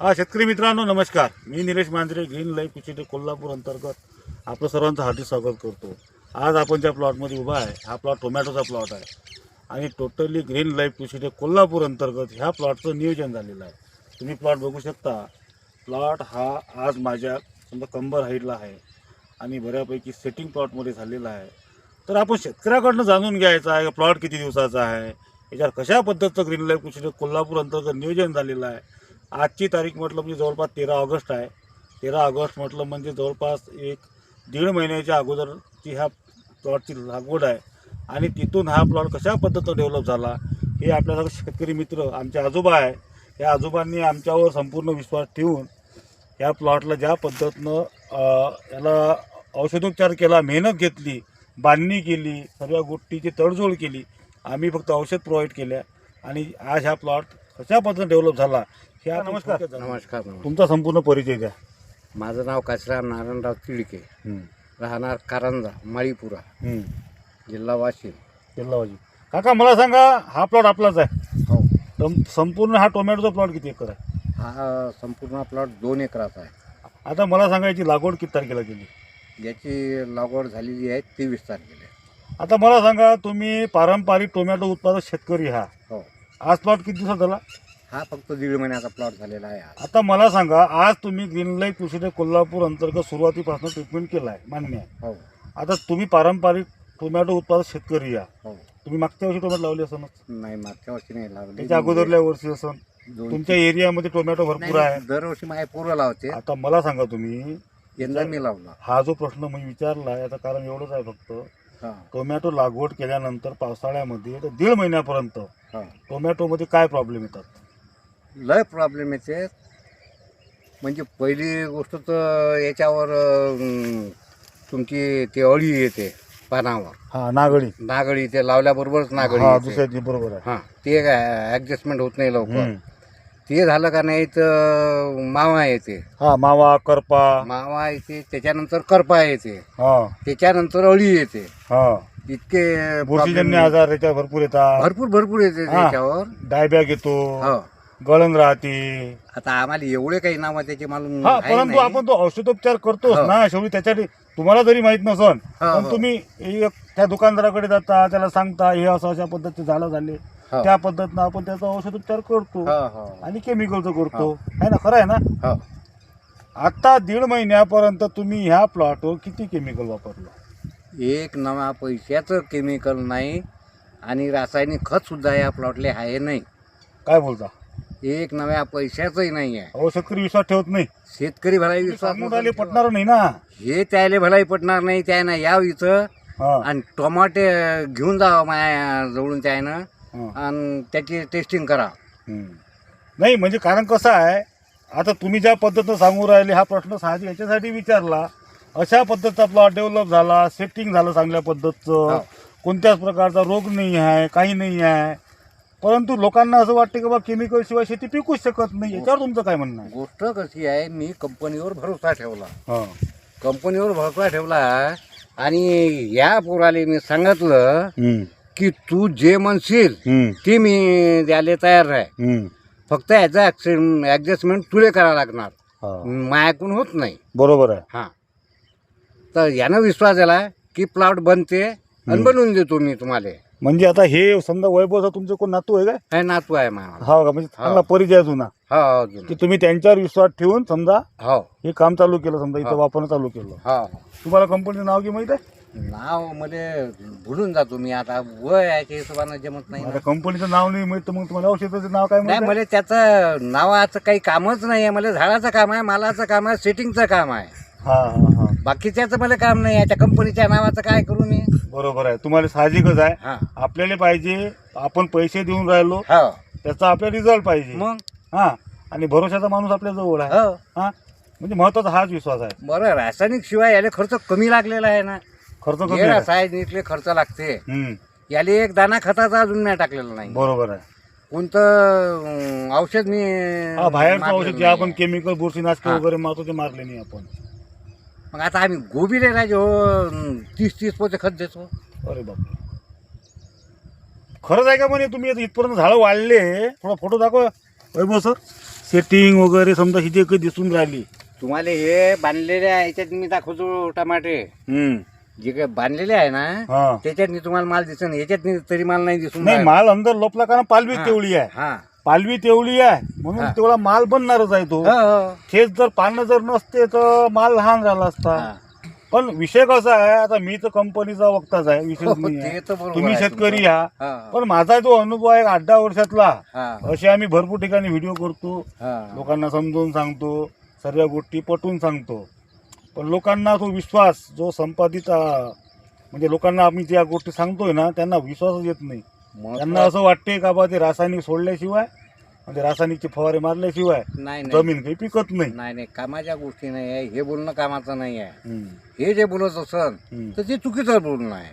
हा शेतकरी मित्रांनो नमस्कार. मी निलेश मांजरे ग्रीन लाईफ कुचिटे कोल्हापूर अंतर्गत आपलं सर्वांचं हार्दिक स्वागत करतो. आज आपण ज्या प्लॉटमध्ये उभा आहे हा प्लॉट टोमॅटोचा प्लॉट आहे. आणि totally green life Krushitech Kolhapur अंतर्गत ह्या प्लॉटचं नियोजन झालेलं आहे. तुम्ही प्लॉट बघू शकता. प्लॉट हा आज माझ्या समजा कंबर हाईटला आहे आणि बऱ्यापैकी सेटिंग प्लॉटमध्ये झालेला आहे. तर आपण शेतकऱ्याकडनं जाणून घ्यायचं आहे प्लॉट किती दिवसाचा आहे याच्यावर कशा पद्धतीचं ग्रीन लाईफ कुचिटे कोल्हापूर अंतर्गत नियोजन झालेलं आहे आजची तारीख म्हटलं म्हणजे जवळपास तेरा ऑगस्ट आहे. तेरा ऑगस्ट म्हटलं म्हणजे जवळपास एक दीड महिन्याच्या अगोदरची ह्या प्लॉटची लागवड आहे. आणि तिथून हा प्लॉट कशा पद्धतीनं डेव्हलप झाला हे आपल्यासारखे शेतकरी मित्र आमचे आजोबा आहे या आजोबांनी आमच्यावर संपूर्ण विश्वास ठेवून या प्लॉटला ज्या पद्धतीनं याला औषधोपचार केला मेहनत घेतली बांधणी केली सर्व गोष्टीची तडजोड केली आम्ही फक्त औषध प्रोव्हाइड केल्या. आणि आज हा प्लॉट कशा पद्धतीनं डेव्हलप झाला ह्या नमस्कार. नमस्कार नमस्कार. तुमचा संपूर्ण परिचय द्या. माझं नाव काशीराम नारायणराव तिडके. राहणार कारंजा माळीपुरा. जिल्हा वाशिम. काका मला सांगा हा प्लॉट आपलाच आहे. हो. सं- संपूर्ण हा टोमॅटोचा प्लॉट किती एकर आहे? हा संपूर्ण प्लॉट दोन एकराचा आहे. आता मला सांगायची लागवड किती तारखेला केली? याची लागवड झालेली आहे तेवीस तारखेला. आता मला सांगा तुम्ही पारंपरिक टोमॅटो उत्पादक शेतकरी हा. हो. आज प्लॉट किती दिवसात झाला? हा फक्त दीड महिन्याचा प्लॉट झालेला आहे. आता मला सांगा आज तुम्ही ग्रीन लाईफ कृषी कोल्हापूर अंतर्गत सुरुवातीपासून ट्रीटमेंट केलं आहे मान्य आहे. हो. आता तुम्ही पारंपरिक टोमॅटो उत्पादक शेतकरी या. हो. तुम्ही मागच्या वर्षी टोमॅटो लावले असनच नाही मागच्या वर्षी नाही लावली. त्याच्या अगोदरल्या वर्षी दोन- तुमच्या एरियामध्ये टोमॅटो भरपूर आहे. दरवर्षी माझ्या पूर्व लावते. आता मला सांगा तुम्ही यंदा मी लावला. हा जो प्रश्न मी विचारला याचं कारण एवढंच आहे फक्त. हा. टोमॅटो लागवड केल्यानंतर पावसाळ्यामध्ये तर दीड महिन्यापर्यंत हा. टोमॅटोमध्ये काय प्रॉब्लेम येतात? लय प्रॉब्लेम येते. म्हणजे पहिली गोष्ट तर याच्यावर अं, तुमची ते अळी येते पानावर. हा नागडी नागळी ते लावल्याबरोबरच नागळी हा येते. दुसऱ्या बरोबर आहे. हा ते काय ऍडजस्टमेंट होत नाही लवकर. हम्म. ते झालं का नाही तर मावा येते. हा मावा करपा. मावा येते त्याच्यानंतर करपा येते. हा. त्याच्यानंतर अळी येते. हा. इतके बुरशीजन्य आजार त्याच्यावर भरपूर येतात. भरपूर भरपूर येते हा. त्याच्यावर. डायबॅग येतो. हो. गळण राहते आता आम्हाला एवढे काही नाव त्याचे मालूम हा आहे परंतु नाही. आपण तो औषधोपचार करतोच हो. ना शेवटी त्याच्यासाठी तुम्हाला जरी माहीत नसन हो, पण हो. तुम्ही एक त्या दुकानदाराकडे जाता त्याला सांगता हे असं अशा पद्धतीचे झाडं झाले हो. त्या पद्धतीनं आपण त्याचा औषधोपचार करतो हो, हो. आणि केमिकलचं करतो आहे ना खरं आहे ना हो. आता दीड महिन्यापर्यंत तुम्ही ह्या प्लॉटवर किती केमिकल वापरलं एक नवा पैशाचं केमिकल नाही आणि रासायनिक खत सुद्धा या प्लॉटले आहे नाही काय बोलता एक नव्या पैशाचंही नाही आहे अहो शेतकरी विश्वास ठेवत नाही. शेतकरी भलाई विश्वास सांगून राहिले पटणार नाही ना. हे त्याले भलाई पटणार नाही त्यानं याव इथं. हा. आणि टोमॅटे घेऊन जावं माया जवळून त्यानं हा. आणि त्याची टेस्टिंग करा. हम्म. नाही म्हणजे कारण कसं आहे आता तुम्ही ज्या पद्धतीनं सांगू राहिले हा प्रश्न साहजिक याच्यासाठी विचारला अशा पद्धतीचा प्लॉट डेव्हलप झाला सेटिंग झालं चांगल्या पद्धतीचं. हो. कोणत्याच प्रकारचा रोग नाही आहे काही नाही आहे. परंतु लोकांना असं वाटतं की बाबा केमिकल शिवाय शेती पिकूच शकत नाही याच्यावर तुमचं काय म्हणणं आहे गोष्ट कशी आहे मी कंपनीवर भरोसा ठेवला हा. कंपनीवर भरोसा ठेवला आणि या पोराले मी सांगितलं हम्म. की तू जे म्हणशील हम्म. ते मी द्यायला तयार आहे हम्म. फक्त याचं ॲडजस्टमेंट तुले करावं लागणार हा. मायाकून होत नाही बरोबर आहे हां तर यानं विश्वास दिला की प्लॉट बनते आणि. बनवून देतो मी तुम्हाला म्हणजे आता हे समजा वैभवचा तुमचे कोण नातू आहे काय? हे नातू आहे हा का? म्हणजे चांगला परिचय आहे जुना. हो अजून की तुम्ही त्यांच्यावर विश्वास ठेवून समजा हो. हे काम चालू केलं समजा इथं हा. वापरणं चालू केलं. हो. तुम्हाला कंपनीचं नाव की माहीत आहे? नावमध्ये भुलून जातो मी. आता वय आहे हिशोबानं जमत नाही ना. आता कंपनीचं नाव नाही माहीत तर मग तुम्हाला औषधाचं नाव काय नाही माहीत मला त्याचं नावाचं काही कामच नाही आहे. मला झाडाचं काम आहे मालाचं काम आहे सेटिंगचं काम आहे. हा हा हा. बाकीच्याचं मला काम नाही आहे त्या कंपनीच्या नावाचं काय करू मी? बरोबर आहे. तुम्हाला साहजिकच आहे. हा. आपल्याला पाहिजे आपण पैसे देऊन राहिलो हो. त्याचा आपल्याला रिझल्ट पाहिजे. मग? हा. आणि भरोशाचा माणूस आपल्या जवळ आहे. हो. हा. म्हणजे महत्त्वाचा हाच विश्वास आहे. बरं रासायनिक शिवाय याला खर्च कमी लागलेला आहे ना. खर्च कमी हे आहे. रासायनिकले खर्च लागते. हम्म, याले एक दाना खताचा अजून नाही टाकलेला नाही. बरोबर आहे. कोणतं अं, औषध मी हा बाहेरचं मारलेलं औषध जे नाही आपण आहे. केमिकल बुरशीनाशक हा. वगैरे मारतो ते मारले नाही आपण. मग आता आम्ही गोबीले राजे हो तीस तीस पोते खत देतो. अरे बापरे. खरंच आहे का म्हणे तुम्ही आता इथपर्यंत झाडं वाढले थोडा फोटो दाखवा. वैभव सर सेटिंग वगैरे समजा ही जे काही दिसून राहिली. तुम्हाला हे बांधलेले आहे याच्यात मी दाखवतो टमाटे. हम्म. जे काही बांधलेले आहे ना हा. त्याच्यात तुम्हाला माल दिसून याच्यात तरी माल नाही दिसून नाही राहिला. माल अंदर लोपला कारण पालवी हा. तेवढी आहे. हा. पालवी तेवढी आहे म्हणून हा. तेवढा माल बनणारच आहे तो. तेच जर पानं जर नसते तर माल लहान झाला असता. पण विषय कसा आहे आता मी तर कंपनीचा वक्ताच आहे विषय हो, नाही ते आहे. तर बरोबर तुम्ही आहे शेतकरी तुमचं. आहात हा, पण माझा जो अनुभव आहे आठ दहा वर्षातला हा, असे आम्ही भरपूर ठिकाणी व्हिडिओ करतो हा. लोकांना समजून सांगतो सर्व गोष्टी पटवून सांगतो पण लोकांना तो विश्वास जो संपादित म्हणजे लोकांना आम्ही ज्या गोष्टी सांगतोय ना त्यांना विश्वासच येत नाही त्यांना असं वाटते का बा ते रासायनिक सोडल्याशिवाय म्हणजे रासायनिकचे फवारे मारल्याशिवाय नाही नाही. जमीन काही पिकत नाही. नाही नाही. कामाच्या गोष्टी नाही आहे. हे बोलणं कामाचं नाही आहे. हम्म, हे जे बोलत असन हम्म. तर ते चुकीचं बोलणं आहे.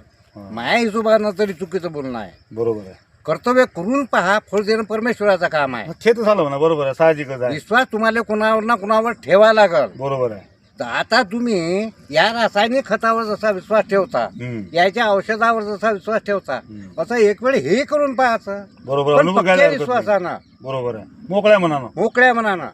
माझ्या हिशोबानं तरी चुकीचं बोलणं आहे. बरोबर आहे. कर्तव्य करून पहा फळ देणं परमेश्वराचं काम आहे. मग ते तर झालं म्हणा बरोबर आहे. साहजिकच आहे. विश्वास तुम्हाला कोणावर ना कोणावर ठेवा लागल. बरोबर आहे. तर आता तुम्ही या रासायनिक खतावर जसा विश्वास ठेवता हम्म, याच्या औषधावर जसा विश्वास ठेवता हम्म. असं एक वेळ हे करून पाहायचं बरोबर पण अनुभव घ्यायला पक्क्या हरकत नाही. विश्वासानं बरोबर आहे. मोकळ्या मनानं. मोकळ्या मनानं.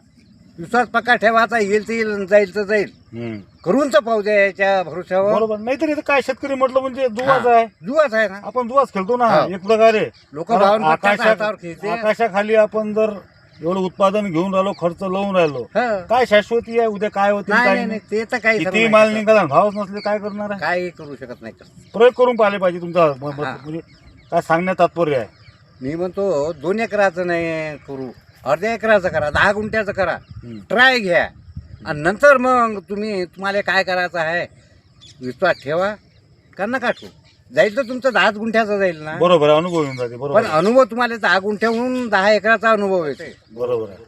विश्वास पक्का ठेवायचा येईल तर येईल जाईल तर जाईल. हम्म. करून तर पाहू द्या याच्या भरोश्यावर. बरोबर. नाहीतर इथं काय शेतकरी म्हटलं म्हणजे दुवाच. आहे. जुवाच आहे ना. आपण दुवाच खेळतो ना हा. एक प्रकारे. लोक कारण आकाशा- हातावर खेळते. आकाशाखाली आपण जर एवढं उत्पादन घेऊन राहिलो खर्च लावून राहिलो. हं. काय शाश्वती आहे उद्या काय होते नाही काय नाही नाही. नाही ते तर काही किती माल निघाला भावच नसले काय करणार आहे? काही करू शकत नाही प्रयोग करून पाहिले पाहिजे तुमचा म- म- हा. म्हणजे काय सांगण्यात तात्पर्य आहे. मी म्हणतो दोन एकराचं नाही करू अर्ध्या एकराचं करा दहा गुंठ्याचं करा. हम्म. ट्राय घ्या. आणि नंतर मग तुम्ही तुम्हाला काय करायचं आहे विश्वास ठेवा. का नका ठेवू जाईल तर तुमचं दहाच गुंठ्याचं जाईल ना? बरोबर आहे अनुभव येऊन जाते बरोबर पण आहे. अनुभव तुम्हाला दहा गुंठ्याहून दहा एकराचा अनुभव येते. बरोबर आहे.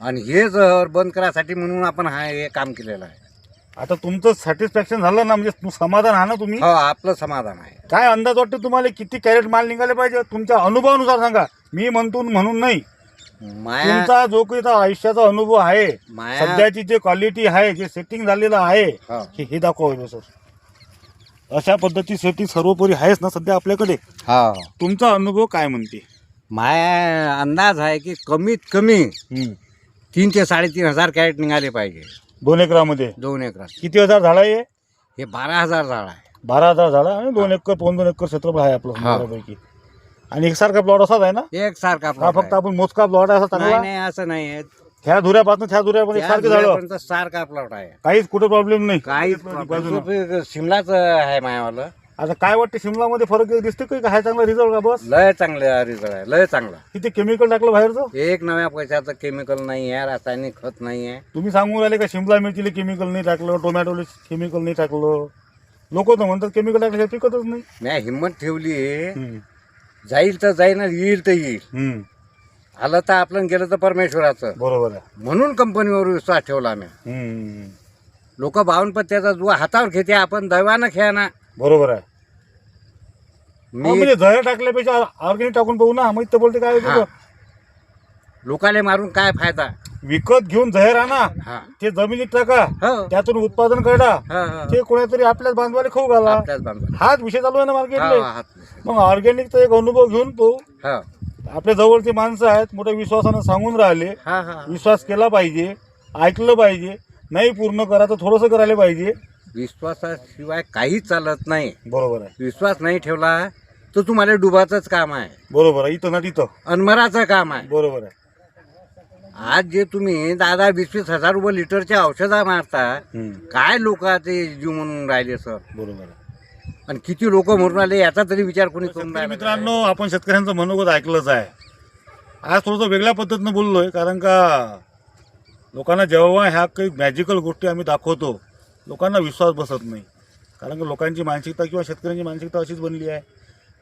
आणि हे जर बंद करायसाठी म्हणून आपण हा हे काम केलेलं आहे. आता तुमचं सॅटिस्फॅक्शन झालं ना म्हणजे तू समाधान हा ना तुम्ही? हो आपलं समाधान आहे. काय अंदाज वाटतो तुम्हाला किती कॅरेट माल निघाले पाहिजे? तुमच्या अनुभवानुसार सांगा. मी म्हणतो म्हणून नाही. माया तुमचा जो काही आयुष्याचा अनुभव आहे माया सध्याची जे क्वालिटी आहे जे सेटिंग झालेलं आहे हो. हे हे दाखवा सर. अशा पद्धती सेटिंग सर्वोपरी आहेच ना सध्या आपल्याकडे? हो. तुमचा अनुभव काय म्हणते? माया अंदाज आहे की कमीत कमी हम्म. तीन ते साडेतीन हजार कॅरेट निघाले पाहिजे. दोन एकरामध्ये? दोन एकरात. किती हजार झाड आहे हे? बारा हजार झाड आहे. बारा हजार झाड आणि दोन एकर पाऊन दोन एकर क्षेत्रफळ आहे आपलं हा. बऱ्यापैकी. आणि एकसारखा प्लॉट असाच आहे ना? एक सारखा हा फक्त आपण मोजका प्लॉट असा नाही चांगला? नाही असं नाही आहे. ह्या धुऱ्यापासून त्या धुऱ्यामध्ये त्या सारखे धुळ्यापर्यंत सारखा प्लॉट आहे. काहीच कुठे प्रॉब्लेम नाही. काहीच. शिमलाच आहे मायावालं. आता काय वाटतं शिमलामध्ये फरक दिसते का हा चांगला रिझल्ट का बस? लय चांगलं रिझल्ट आहे. लय चांगला. किती केमिकल टाकलं बाहेरचं? एक नव्या पैशाचं केमिकल नाही आहे रासायनिक खत नाही आहे. तुम्ही सांगून राहिले का शिमला मिरचीला केमिकल नाही टाकलं टोमॅटोला केमिकल नाही टाकलं? लोक तर म्हणतात केमिकल टाकल्याशिवाय पिकतच नाही. मी हिंमत ठेवली हम्म. जाईल तर जाईल आणि येईल तर येईल. हम्म. आलं तर आपलं गेलं तर परमेश्वराचं. बरोबर आहे. म्हणून कंपनीवर विश्वास ठेवला मी हम्म. लोक बावन्न पत्त्याचा जो हातावर घेते आपण दैवानं खेळा ना बरोबर आहे. अहो, मी म्हणजे टाकल्यापेक्षा ऑर्गॅनिक टाकून पाहू ना मग तर बोलते काय हा. लोकाले मारून काय फायदा? विकत घेऊन जहर आणा हा. ते जमिनीत टाका. हो. त्यातून उत्पादन काढा. हो, हो. ते कोणीतरी आपल्याच बांधवाला खाऊ घाला. आपल्याच बांधवाला. हाच विषय चालू आहे ना हो, मार्केटला हात. मग ऑर्गॅनिकचा एक अनुभव घेऊन पाहू हो. आपल्या जवळचे माणसं आहेत मोठ्या विश्वासानं सांगून राहिले. हा, हा. विश्वास केला पाहिजे ऐकलं पाहिजे. नाही पूर्ण करा तर थोडंसं करायला पाहिजे. विश्वासाशिवाय काहीच चालत नाही. बरोबर आहे. विश्वास नाही ठेवला तर तुम्हाला डुबाचंच काम आहे. बरोबर आहे. इथं ना तिथं. अनमराचं काम आहे. बरोबर आहे. आज जे तुम्ही दहा दहा वीस वीस हजार रुपये लिटरच्या औषधा मारता हम्म. काय लोक ते जीव म्हणून राहिले सर? बरोबर आहे. आणि किती लोक म्हणून राहिले याचा तरी विचार कोणी करून राहिला मित्रांनो आपण शेतकऱ्यांचं मनोगत ऐकलंच आहे. आज थोडंसं वेगळ्या पद्धतीनं बोललोय कारण का लोकांना जेव्हा ह्या काही मॅजिकल गोष्टी आम्ही दाखवतो लोकांना विश्वास बसत नाही. कारण का लोकांची मानसिकता किंवा शेतकऱ्यांची मानसिकता अशीच बनली आहे.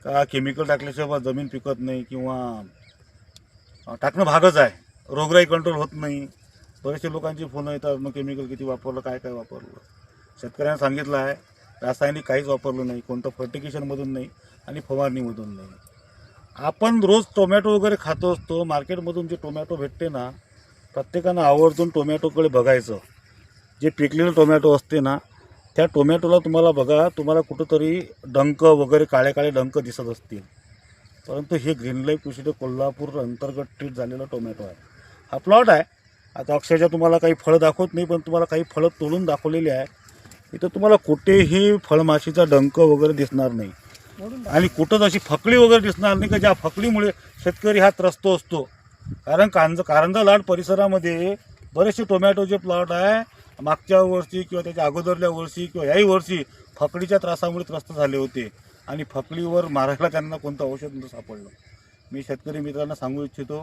का केमिकल टाकल्याशिवाय जमीन पिकत नाही किंवा टाकणं भागच आहे. रोगराई कंट्रोल होत नाही. बरेचसे लोकांची फोन येतात मग केमिकल किती वापरलं काय काय वापरलं. शेतकऱ्यांना सांगितलं आहे रासायनिक काहीच वापरलं नाही कोणतं फर्टिकेशनमधून नाही आणि फवारणीमधून नाही. आपण रोज टोमॅटो वगैरे खातो असतो मार्केटमधून जे टोमॅटो भेटते ना प्रत्येकानं आवर्जून टोमॅटोकडे बघायचं. जे पिकलेलं टोमॅटो असते ना त्या टोमॅटोला तुम्हाला बघा तुम्हाला कुठंतरी डंक वगैरे काळे काळे डंक दिसत असतील. परंतु हे ग्रीन लाईफ कृषी कोल्हापूर अंतर्गत ट्रीट झालेला टोमॅटो आहे. हा प्लॉट आहे. आता अक्षरशः तुम्हाला काही फळं दाखवत नाही पण तुम्हाला काही फळं तोडून दाखवलेली आहे. इथं तुम्हाला कुठेही फळमाशीचा डंक वगैरे दिसणार नाही. आणि कुठंच अशी फकडी वगैरे दिसणार नाही का ज्या फकडीमुळे शेतकरी हा त्रस्त असतो. कारण कांज कारंजा लाड परिसरामध्ये बरेचसे टोमॅटोचे प्लॉट आहे मागच्या वर्षी किंवा त्याच्या अगोदरल्या वर्षी किंवा याही वर्षी फकडीच्या त्रासामुळे त्रस्त झाले होते. आणि फकडीवर मारायला त्यांना कोणतं औषध नव्हतं सापडलं. मी शेतकरी मित्रांना सांगू इच्छितो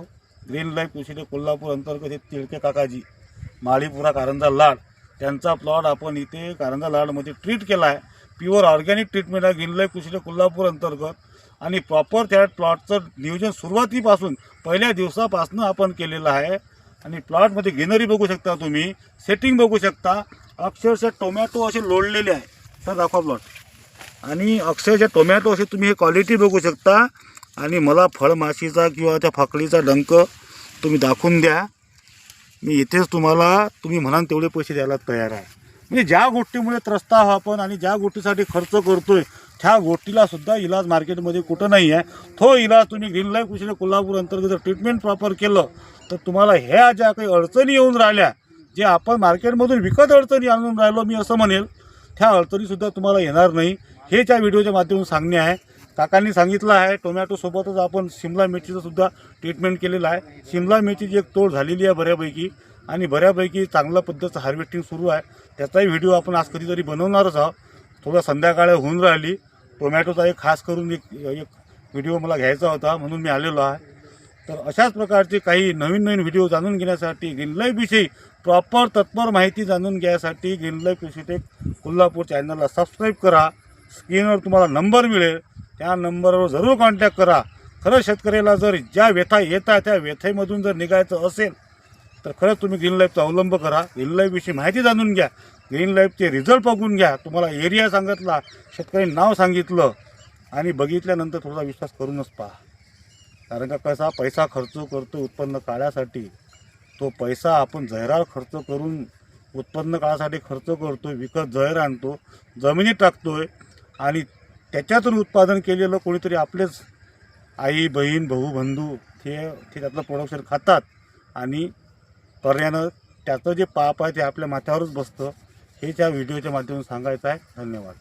ग्रीन लाईफ कृषी कोल्हापूर अंतर्गत हे तिळके काकाजी माळीपुरा कारंजा लाड त्यांचा प्लॉट आपण इथे कारंजा लाडमध्ये ट्रीट केला आहे प्युअर ऑर्गॅनिक ट्रीटमेंट आहे. ग्रीन लाईफ कोल्हापूर अंतर्गत. आणि प्रॉपर त्या प्लॉटचं नियोजन सुरुवातीपासून पहिल्या दिवसापासून आपण केलेलं आहे. आणि प्लॉटमध्ये ग्रीनरी बघू शकता तुम्ही. सेटिंग बघू शकता. अक्षरशः टोमॅटो असे लोडलेले आहे. तर दाखवा प्लॉट आणि अक्षरशः टोमॅटो असे तुम्ही हे क्वालिटी बघू शकता. आणि मला फळमाशीचा किंवा त्या फाकडीचा डंक तुम्ही दाखवून द्या. मी इथेच तुम्हाला तुम्ही म्हणाल तेवढे पैसे द्यायला तयार आहे. म्हणजे ज्या गोष्टीमुळे त्रस्त आहो आपण आणि ज्या गोष्टीसाठी खर्च करतोय त्या गोष्टीला सुद्धा इलाज मार्केटमध्ये कुठं नाही आहे. तो इलाज तुम्ही ग्रीन लाईफ कृषी कोल्हापूर अंतर्गत जर ट्रीटमेंट प्रॉपर केलं तर तुम्हाला ह्या ज्या काही अडचणी येऊन राहिल्या जे आपण मार्केटमधून विकत अडचणी आणून राहिलो मी असं म्हणेल त्या अडचणीसुद्धा तुम्हाला येणार नाही. हे त्या व्हिडिओच्या माध्यमातून सांगणे आहे काकांनी सांगितलं आहे टोमॅटोसोबतच आपण शिमला मिरचीचं सुद्धा ट्रीटमेंट केलेलं आहे. शिमला मिरचीची एक तोड झालेली आहे बऱ्यापैकी आणि बऱ्यापैकी चांगल्या पद्धतीचं हार्वेस्टिंग सुरू आहे. त्याचाही व्हिडिओ आपण आज कधीतरी बनवणारच आहोत. थोडं संध्याकाळ होऊन राहिली. टोमॅटोचा एक खास करून एक एक व्हिडिओ मला घ्यायचा होता म्हणून मी आलेलो आहे. तर अशाच प्रकारचे काही नवीन नवीन व्हिडिओ जाणून घेण्यासाठी ग्रीन लाईफविषयी प्रॉपर तत्पर माहिती जाणून घ्यायसाठी ग्रीन लाईफ कृषीटेक कोल्हापूर चॅनलला सबस्क्राईब करा. स्क्रीनवर तुम्हाला नंबर मिळेल. त्या नंबरवर जरूर कॉन्टॅक्ट करा. खरं शेतकऱ्याला जर ज्या व्यथा येतात त्या व्यथेमधून जर निघायचं असेल तर खरंच तुम्ही ग्रीन लाईफचा अवलंब करा. ग्रीन लाईफविषयी माहिती जाणून घ्या. ग्रीन लाईफचे रिझल्ट बघून घ्या. तुम्हाला एरिया सांगितला शेतकरी नाव सांगितलं आणि बघितल्यानंतर थोडा विश्वास करूनच पहा. कारण का कसा पैसा खर्च करतो उत्पन्न काढायसाठी तो पैसा आपण जहिरावर खर्च करून उत्पन्न काळासाठी खर्च करतो विकत जहर आणतो जमिनीत टाकतोय आणि त्याच्यातून उत्पादन केलेलं कोणीतरी आपलेच आई बहीण भाऊ बंधू ते ते त्यातलं प्रोडक्शन खातात आणि पर्यानं त्याचं जे पाप आहे ते आपल्या माथ्यावरच बसतं हे त्या व्हिडिओच्या माध्यमातून सांगायचं आहे. धन्यवाद.